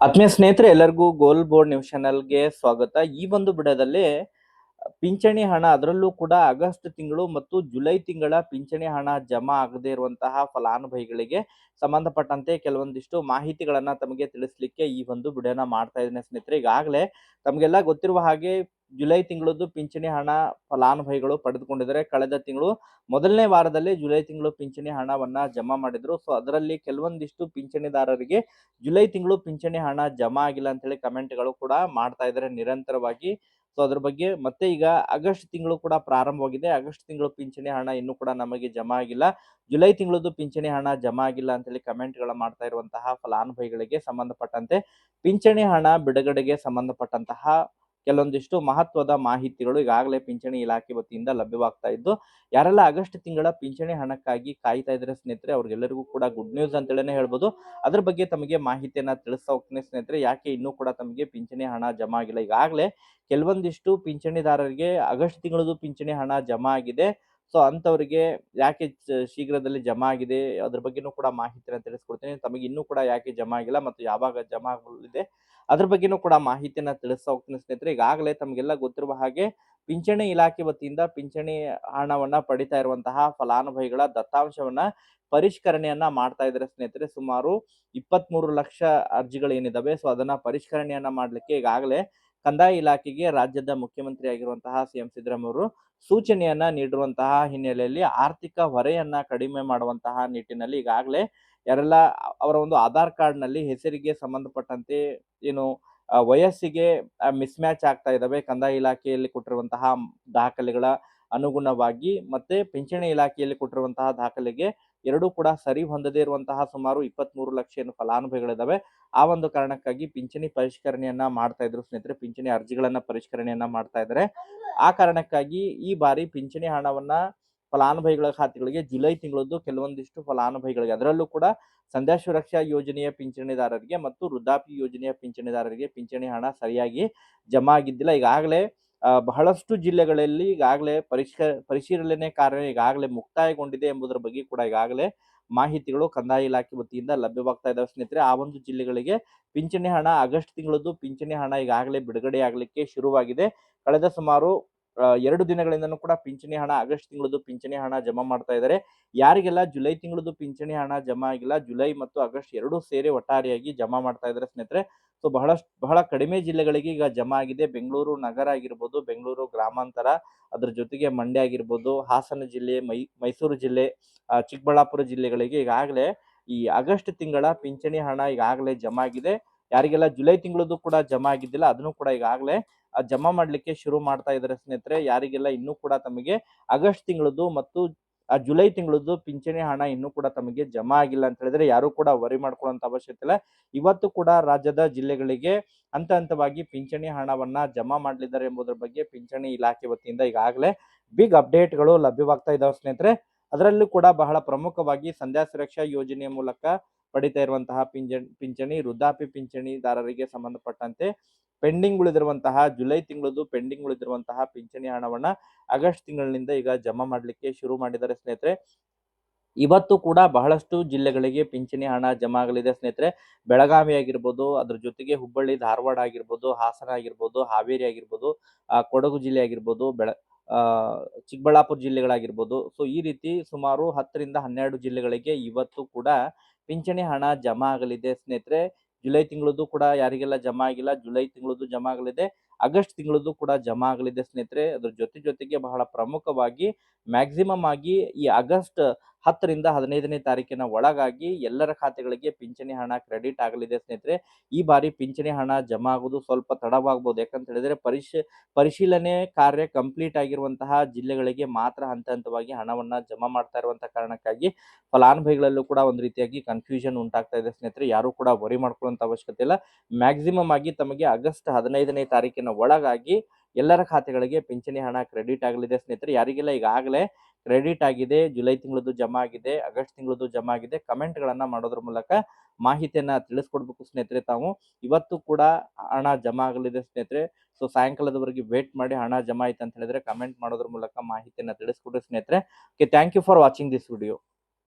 ಆತ್ಮೀಯ ಸ್ನೇಹಿತರೆ, ಎಲ್ಲರಿಗೂ ಗೋಲ್ ಬೋರ್ಡ್ ನ್ಯೂಸ್ ಚಾನಲ್ಗೆ ಸ್ವಾಗತ. ಈ ಒಂದು ಬಿಡದಲ್ಲಿ ಪಿಂಚಣಿ ಹಣ ಅದರಲ್ಲೂ ಕೂಡ ಆಗಸ್ಟ್ ತಿಂಗಳು ಮತ್ತು ಜುಲೈ ತಿಂಗಳ ಪಿಂಚಣಿ ಹಣ ಜಮಾ ಆಗದೇ ಇರುವಂತಹ ಫಲಾನುಭವಿಗಳಿಗೆ ಸಂಬಂಧಪಟ್ಟಂತೆ ಕೆಲವೊಂದಿಷ್ಟು ಮಾಹಿತಿಗಳನ್ನ ತಮಗೆ ತಿಳಿಸ್ಲಿಕ್ಕೆ ಈ ಒಂದು ವಿಡಿಯೋನ ಮಾಡ್ತಾ ಇದ್ದೇನೆ ಸ್ನೇಹಿತರೆ. ಈಗಾಗಲೇ ತಮಗೆಲ್ಲ ಗೊತ್ತಿರುವ ಹಾಗೆ ಜುಲೈ ತಿಂಗಳದ್ದು ಪಿಂಚಣಿ ಹಣ ಫಲಾನುಭವಿಗಳು ಪಡೆದುಕೊಂಡಿದ್ದಾರೆ. ಕಳೆದ ತಿಂಗಳು ಮೊದಲನೇ ವಾರದಲ್ಲಿ ಜುಲೈ ತಿಂಗಳು ಪಿಂಚಣಿ ಹಣವನ್ನ ಜಮಾ ಮಾಡಿದ್ರು. ಸೊ ಅದರಲ್ಲಿ ಕೆಲವೊಂದಿಷ್ಟು ಪಿಂಚಣಿದಾರರಿಗೆ ಜುಲೈ ತಿಂಗಳು ಪಿಂಚಣಿ ಹಣ ಜಮಾ ಆಗಿಲ್ಲ ಅಂತೇಳಿ ಕಮೆಂಟ್ಗಳು ಕೂಡ ಮಾಡ್ತಾ ಇದ್ದಾರೆ ನಿರಂತರವಾಗಿ. ಸೊ ಅದ್ರ ಬಗ್ಗೆ ಮತ್ತೆ ಈಗ ಆಗಸ್ಟ್ ತಿಂಗಳು ಕೂಡ ಪ್ರಾರಂಭವಾಗಿದೆ. ಆಗಸ್ಟ್ ತಿಂಗಳು ಪಿಂಚಣಿ ಹಣ ಇನ್ನೂ ಕೂಡ ನಮಗೆ ಜಮಾ ಆಗಿಲ್ಲ. ಜುಲೈ ತಿಂಗಳದ್ದು ಪಿಂಚಣಿ ಹಣ ಜಮಾ ಆಗಿಲ್ಲ ಅಂತೇಳಿ ಕಮೆಂಟ್ಗಳ ಮಾಡ್ತಾ ಇರುವಂತಹ ಫಲಾನುಭವಿಗಳಿಗೆ ಸಂಬಂಧಪಟ್ಟಂತೆ ಪಿಂಚಣಿ ಹಣ ಬಿಡುಗಡೆಗೆ ಸಂಬಂಧಪಟ್ಟಂತಹ ಕೆಲವೊಂದಿಷ್ಟು ಮಹತ್ವದ ಮಾಹಿತಿಗಳು ಈಗಾಗಲೇ ಪಿಂಚಣಿ ಇಲಾಖೆ ವತಿಯಿಂದ ಲಭ್ಯವಾಗ್ತಾ ಇದ್ದು, ಯಾರೆಲ್ಲ ಆಗಸ್ಟ್ ತಿಂಗಳ ಪಿಂಚಣಿ ಹಣಕ್ಕಾಗಿ ಕಾಯ್ತಾ ಇದ್ರೆ ಸ್ನೇಹಿತರೆ, ಅವ್ರಿಗೆಲ್ಲರಿಗೂ ಕೂಡ ಗುಡ್ ನ್ಯೂಸ್ ಅಂತೇಳಿನೇ ಹೇಳ್ಬೋದು. ಅದ್ರ ಬಗ್ಗೆ ತಮಗೆ ಮಾಹಿತಿಯನ್ನ ತಿಳಿಸ್ತಾ ಹೋಗ್ತೇನೆ ಸ್ನೇಹಿತರೆ, ಯಾಕೆ ಇನ್ನೂ ಕೂಡ ತಮಗೆ ಪಿಂಚಣಿ ಹಣ ಜಮಾ ಆಗಿಲ್ಲ? ಈಗಾಗಲೇ ಕೆಲವೊಂದಿಷ್ಟು ಪಿಂಚಣಿದಾರರಿಗೆ ಆಗಸ್ಟ್ ತಿಂಗಳದು ಪಿಂಚಣಿ ಹಣ ಜಮಾ ಆಗಿದೆ. ಸೊ ಅಂಥವ್ರಿಗೆ ಯಾಕೆ ಶೀಘ್ರದಲ್ಲಿ ಜಮಾ ಆಗಿದೆ, ಅದ್ರ ಬಗ್ಗೆನೂ ಕೂಡ ಮಾಹಿತಿಯನ್ನು ತಿಳಿಸ್ಕೊಡ್ತೀನಿ. ತಮಗೆ ಇನ್ನೂ ಕೂಡ ಯಾಕೆ ಜಮಾ ಆಗಿಲ್ಲ ಮತ್ತು ಯಾವಾಗ ಜಮಾ ಆಗಲಿದೆ, ಅದ್ರ ಬಗ್ಗೆನೂ ಕೂಡ ಮಾಹಿತಿಯನ್ನು ತಿಳಿಸ್ತಾ ಹೋಗ್ತೀನಿ ಸ್ನೇಹಿತರೆ. ಈಗಾಗಲೇ ತಮಗೆಲ್ಲ ಗೊತ್ತಿರುವ ಹಾಗೆ ಪಿಂಚಣಿ ಇಲಾಖೆ ವತಿಯಿಂದ ಪಿಂಚಣಿ ಹಣವನ್ನ ಪಡಿತಾ ಇರುವಂತಹ ಫಲಾನುಭವಿಗಳ ದತ್ತಾಂಶವನ್ನ ಪರಿಷ್ಕರಣೆಯನ್ನ ಮಾಡ್ತಾ ಇದ್ದಾರೆ ಸ್ನೇಹಿತರೆ. ಸುಮಾರು ಇಪ್ಪತ್ಮೂರು ಲಕ್ಷ ಅರ್ಜಿಗಳು ಏನಿದಾವೆ, ಸೊ ಅದನ್ನ ಪರಿಷ್ಕರಣೆಯನ್ನ ಮಾಡ್ಲಿಕ್ಕೆ ಈಗಾಗಲೇ ಕಂದಾಯ ಇಲಾಖೆಗೆ ರಾಜ್ಯದ ಮುಖ್ಯಮಂತ್ರಿ ಆಗಿರುವಂತಹ ಸಿ ಎಂ ಸಿದ್ದರಾಮಯ್ಯ ಸೂಚನೆಯನ್ನ ನೀಡಿರುವಂತಹ ಹಿನ್ನೆಲೆಯಲ್ಲಿ ಆರ್ಥಿಕ ಹೊರೆಯನ್ನ ಕಡಿಮೆ ಮಾಡುವಂತಹ ನಿಟ್ಟಿನಲ್ಲಿ ಈಗಾಗಲೇ ಯಾರೆಲ್ಲ ಅವರ ಒಂದು ಆಧಾರ್ ಕಾರ್ಡ್ನಲ್ಲಿ ಹೆಸರಿಗೆ ಸಂಬಂಧಪಟ್ಟಂತೆ ಏನು ವಯಸ್ಸಿಗೆ ಮಿಸ್ ಮ್ಯಾಚ್ ಆಗ್ತಾ ಇದ್ದಾವೆ ಕಂದಾಯ ಇಲಾಖೆಯಲ್ಲಿ ಕೊಟ್ಟಿರುವಂತಹ ದಾಖಲೆಗಳ ಅನುಗುಣವಾಗಿ ಮತ್ತೆ ಪಿಂಚಣಿ ಇಲಾಖೆಯಲ್ಲಿ ಕೊಟ್ಟಿರುವಂತಹ ದಾಖಲೆಗೆ ಎರಡೂ ಕೂಡ ಸರಿ ಹೊಂದದೇ ಇರುವಂತಹ ಸುಮಾರು ಇಪ್ಪತ್ಮೂರು ಲಕ್ಷ ಏನು ಫಲಾನುಭವಿಗಳಿದ್ದಾವೆ ಆ ಒಂದು ಕಾರಣಕ್ಕಾಗಿ ಪಿಂಚಣಿ ಪರಿಷ್ಕರಣೆಯನ್ನ ಮಾಡ್ತಾ ಇದ್ರು ಸ್ನೇಹಿತರೆ, ಪಿಂಚಣಿ ಅರ್ಜಿಗಳನ್ನ ಪರಿಷ್ಕರಣೆಯನ್ನ ಮಾಡ್ತಾ ಇದ್ದಾರೆ ಆ ಕಾರಣಕ್ಕಾಗಿ ಈ ಬಾರಿ ಪಿಂಚಣಿ ಹಣವನ್ನ ಫಲಾನುಭವಿಗಳ ಖಾತೆಗಳಿಗೆ ಜುಲೈ ತಿಂಗಳದ್ದು ಕೆಲವೊಂದಿಷ್ಟು ಫಲಾನುಭವಿಗಳಿಗೆ, ಅದರಲ್ಲೂ ಕೂಡ ಸಂಧ್ಯಾ ಸುರಕ್ಷಾ ಯೋಜನೆಯ ಪಿಂಚಣಿದಾರರಿಗೆ ಮತ್ತು ವೃದ್ಧಾಪಿ ಯೋಜನೆಯ ಪಿಂಚಣಿದಾರರಿಗೆ ಪಿಂಚಣಿ ಹಣ ಸರಿಯಾಗಿ ಜಮಾ ಆಗಿದ್ದಿಲ್ಲ. ಈಗಾಗಲೇ ಬಹಳಷ್ಟು ಜಿಲ್ಲೆಗಳಲ್ಲಿ ಈಗಾಗಲೇ ಪರಿಷ್ಕ, ಪರಿಶೀಲನೆ ಕಾರ್ಯ ಈಗಾಗಲೇ ಮುಕ್ತಾಯಗೊಂಡಿದೆ ಎಂಬುದರ ಬಗ್ಗೆ ಕೂಡ ಈಗಾಗಲೇ ಮಾಹಿತಿಗಳು ಕಂದಾಯ ಇಲಾಖೆ ವತಿಯಿಂದ ಲಭ್ಯವಾಗ್ತಾ ಇದ್ದಾವೆ ಸ್ನೇಹಿತರೆ, ಆ ಒಂದು ಜಿಲ್ಲೆಗಳಿಗೆ ಪಿಂಚಣಿ ಹಣ ಆಗಸ್ಟ್ ತಿಂಗಳದ್ದು ಪಿಂಚಣಿ ಹಣ ಈಗಾಗಲೇ ಬಿಡುಗಡೆ ಆಗಲಿಕ್ಕೆ ಶುರುವಾಗಿದೆ. ಕಳೆದ ಸುಮಾರು ಎರಡು ದಿನಗಳಿಂದನೂ ಕೂಡ ಪಿಂಚಣಿ ಹಣ ಆಗಸ್ಟ್ ತಿಂಗಳದ್ದು ಪಿಂಚಣಿ ಹಣ ಜಮಾ ಮಾಡ್ತಾ ಇದ್ದಾರೆ ಯಾರಿಗೆಲ್ಲ ಜುಲೈ ತಿಂಗಳದ್ದು ಪಿಂಚಣಿ ಹಣ ಜಮಾ ಆಗಿಲ್ಲ, ಜುಲೈ ಮತ್ತು ಆಗಸ್ಟ್ ಎರಡೂ ಸೇರಿ ಒಟ್ಟಾರೆಯಾಗಿ ಜಮಾ ಮಾಡ್ತಾ ಇದ್ದಾರೆ ಸ್ನೇಹಿತರೆ. ಸೊ ಬಹಳಷ್ಟು, ಬಹಳ ಕಡಿಮೆ ಜಿಲ್ಲೆಗಳಿಗೆ ಈಗ ಜಮಾ ಆಗಿದೆ. ಬೆಂಗಳೂರು ನಗರ ಆಗಿರ್ಬೋದು, ಬೆಂಗಳೂರು ಗ್ರಾಮಾಂತರ, ಅದ್ರ ಜೊತೆಗೆ ಮಂಡ್ಯ ಆಗಿರ್ಬೋದು, ಹಾಸನ ಜಿಲ್ಲೆ, ಮೈ, ಮೈಸೂರು ಜಿಲ್ಲೆ ಚಿಕ್ಕಬಳ್ಳಾಪುರ ಜಿಲ್ಲೆಗಳಿಗೆ ಈಗಾಗಲೇ ಈ ಆಗಸ್ಟ್ ತಿಂಗಳ ಪಿಂಚಣಿ ಹಣ ಈಗಾಗಲೇ ಜಮಾ ಆಗಿದೆ. ಯಾರಿಗೆಲ್ಲ ಜುಲೈ ತಿಂಗಳದ್ದು ಕೂಡ ಜಮಾ ಆಗಿದ್ದಿಲ್ಲ, ಅದನ್ನು ಕೂಡ ಈಗಾಗಲೇ ಜಮಾ ಮಾಡಲಿಕ್ಕೆ ಶುರು ಮಾಡ್ತಾ ಇದ್ದಾರೆ ಸ್ನೇಹಿತರೆ. ಯಾರಿಗೆಲ್ಲ ಇನ್ನೂ ಕೂಡ ತಮಗೆ ಆಗಸ್ಟ್ ತಿಂಗಳದ್ದು ಮತ್ತು ಆ ಜುಲೈ ತಿಂಗಳದ್ದು ಪಿಂಚಣಿ ಹಣ ಇನ್ನೂ ಕೂಡ ತಮಗೆ ಜಮಾ ಆಗಿಲ್ಲ ಅಂತ ಹೇಳಿದ್ರೆ ಯಾರು ಕೂಡ ವರಿ ಮಾಡ್ಕೊಳ್ಳೋಂಥ ಅವಶ್ಯಕತೆ ಇಲ್ಲ. ಇವತ್ತು ಕೂಡ ರಾಜ್ಯದ ಜಿಲ್ಲೆಗಳಿಗೆ ಹಂತ ಹಂತವಾಗಿ ಪಿಂಚಣಿ ಹಣವನ್ನ ಜಮಾ ಮಾಡಲಿದ್ದಾರೆ ಎಂಬುದರ ಬಗ್ಗೆ ಪಿಂಚಣಿ ಇಲಾಖೆ ವತಿಯಿಂದ ಈಗಾಗಲೇ ಬಿಗ್ ಅಪ್ಡೇಟ್ಗಳು ಲಭ್ಯವಾಗ್ತಾ ಇದಾವೆ ಸ್ನೇಹಿತರೆ. ಅದರಲ್ಲೂ ಕೂಡ ಬಹಳ ಪ್ರಮುಖವಾಗಿ ಸಂಧ್ಯಾ ಸುರಕ್ಷಾ ಯೋಜನೆಯ ಮೂಲಕ ಪಡಿತಾ ಇರುವಂತಹ ಪಿಂಚಣಿ ಪಿಂಚಣಿ ವೃದ್ಧಾಪಿ ಪಿಂಚಣಿದಾರರಿಗೆ ಸಂಬಂಧಪಟ್ಟಂತೆ ಪೆಂಡಿಂಗ್ ಉಳಿದಿರುವಂತಹ, ಜುಲೈ ತಿಂಗಳದ್ದು ಪೆಂಡಿಂಗ್ ಉಳಿದಿರುವಂತಹ ಪಿಂಚಣಿ ಹಣವನ್ನ ಆಗಸ್ಟ್ ತಿಂಗಳಿನಿಂದ ಈಗ ಜಮಾ ಮಾಡಲಿಕ್ಕೆ ಶುರು ಮಾಡಿದ್ದಾರೆ ಸ್ನೇಹಿತರೆ. ಇವತ್ತು ಕೂಡ ಬಹಳಷ್ಟು ಜಿಲ್ಲೆಗಳಿಗೆ ಪಿಂಚಣಿ ಹಣ ಜಮಾ ಆಗಲಿದೆ ಸ್ನೇಹಿತರೆ. ಬೆಳಗಾವಿ ಆಗಿರ್ಬೋದು, ಅದ್ರ ಜೊತೆಗೆ ಹುಬ್ಬಳ್ಳಿ, ಧಾರವಾಡ ಆಗಿರ್ಬೋದು, ಹಾಸನ ಆಗಿರ್ಬೋದು, ಹಾವೇರಿ ಆಗಿರ್ಬೋದು ಕೊಡಗು ಜಿಲ್ಲೆ ಆಗಿರ್ಬೋದು, ಬೆಳ ಚಿಕ್ಕಬಳ್ಳಾಪುರ ಜಿಲ್ಲೆಗಳಾಗಿರ್ಬೋದು. ಸೊ ಈ ರೀತಿ ಸುಮಾರು ಹತ್ತರಿಂದ ಹನ್ನೆರಡು ಜಿಲ್ಲೆಗಳಿಗೆ ಇವತ್ತು ಕೂಡ ಪಿಂಚಣಿ ಹಣ ಜಮಾ ಆಗಲಿದೆ ಸ್ನೇಹಿತರೆ. ಜುಲೈ ತಿಂಗಳದ್ದು ಕೂಡ ಯಾರಿಗೆಲ್ಲ ಜಮಾ ಆಗಿಲ್ಲ ಜುಲೈ ತಿಂಗಳದ್ದು ಜಮಾ ಆಗಲಿದೆ. ಆಗಸ್ಟ್ ತಿಂಗಳದ್ದು ಕೂಡ ಜಮಾ ಆಗಲಿದೆ ಸ್ನೇಹಿತರೆ. ಅದ್ರ ಜೊತೆ ಜೊತೆಗೆ ಬಹಳ ಪ್ರಮುಖವಾಗಿ ಮ್ಯಾಕ್ಸಿಮಮ್ ಆಗಿ ಈ ಆಗಸ್ಟ್ ಹತ್ತರಿಂದ ಹದಿನೈದನೇ ತಾರೀಕಿನ ಒಳಗಾಗಿ ಎಲ್ಲರ ಖಾತೆಗಳಿಗೆ ಪಿಂಚಣಿ ಹಣ ಕ್ರೆಡಿಟ್ ಆಗಲಿದೆ ಸ್ನೇಹಿತರೆ. ಈ ಬಾರಿ ಪಿಂಚಣಿ ಹಣ ಜಮಾ ಆಗೋದು ಸ್ವಲ್ಪ ತಡವಾಗಬಹುದು ಯಾಕಂತ ಹೇಳಿದ್ರೆ ಪರಿಶ, ಪರಿಶೀಲನೆ ಕಾರ್ಯ ಕಂಪ್ಲೀಟ್ ಆಗಿರುವಂತಹ ಜಿಲ್ಲೆಗಳಿಗೆ ಮಾತ್ರ ಹಂತ ಹಂತವಾಗಿ ಹಣವನ್ನ ಜಮಾ ಮಾಡ್ತಾ ಇರುವಂತಹ ಕಾರಣಕ್ಕಾಗಿ ಫಲಾನುಭವಿಗಳಲ್ಲೂ ಕೂಡ ಒಂದು ರೀತಿಯಾಗಿ ಕನ್ಫ್ಯೂಷನ್ ಉಂಟಾಗ್ತಾ ಇದೆ ಸ್ನೇಹಿತರೆ. ಯಾರು ಕೂಡ ವರಿ ಮಾಡ್ಕೊಳ್ಳುವಂತ ಅವಶ್ಯಕತೆ ಇಲ್ಲ. ಮ್ಯಾಕ್ಸಿಮಮ್ ಆಗಿ ತಮಗೆ ಆಗಸ್ಟ್ ಹದಿನೈದನೇ ತಾರೀಕಿನ ಒಳಗಾಗಿ ಎಲ್ಲರ ಖಾತೆಗಳಿಗೆ ಪಿಂಚಣಿ ಹಣ ಕ್ರೆಡಿಟ್ ಆಗಲಿದೆ ಸ್ನೇಹಿತರೆ. ಯಾರಿಗೆಲ್ಲ ಈಗಾಗಲೇ ಕ್ರೆಡಿಟ್ ಆಗಿದೆ, ಜುಲೈ ತಿಂಗಳದ್ದು ಜಮಾ ಆಗಿದೆ, ಆಗಸ್ಟ್ ತಿಂಗಳದ್ದು ಜಮಾ ಆಗಿದೆ ಕಮೆಂಟ್ಗಳನ್ನ ಮಾಡೋದ್ರ ಮೂಲಕ ಮಾಹಿತಿಯನ್ನ ತಿಳಿಸ್ಕೊಡ್ಬೇಕು ಸ್ನೇಹಿತರೆ ತಾವು. ಇವತ್ತು ಕೂಡ ಹಣ ಜಮಾ ಆಗಲಿದೆ ಸ್ನೇಹಿತರೆ. ಸೊ ಸಾಯಂಕಾಲದವರೆಗೆ ವೇಟ್ ಮಾಡಿ ಹಣ ಜಮಾ ಆಯ್ತು ಅಂತ ಹೇಳಿದ್ರೆ ಕಮೆಂಟ್ ಮಾಡೋದ್ರ ಮೂಲಕ ಮಾಹಿತಿಯನ್ನ ತಿಳಿಸ್ಕೊಡ್ರಿ ಸ್ನೇಹಿತರೆ. Okay thank you for watching this video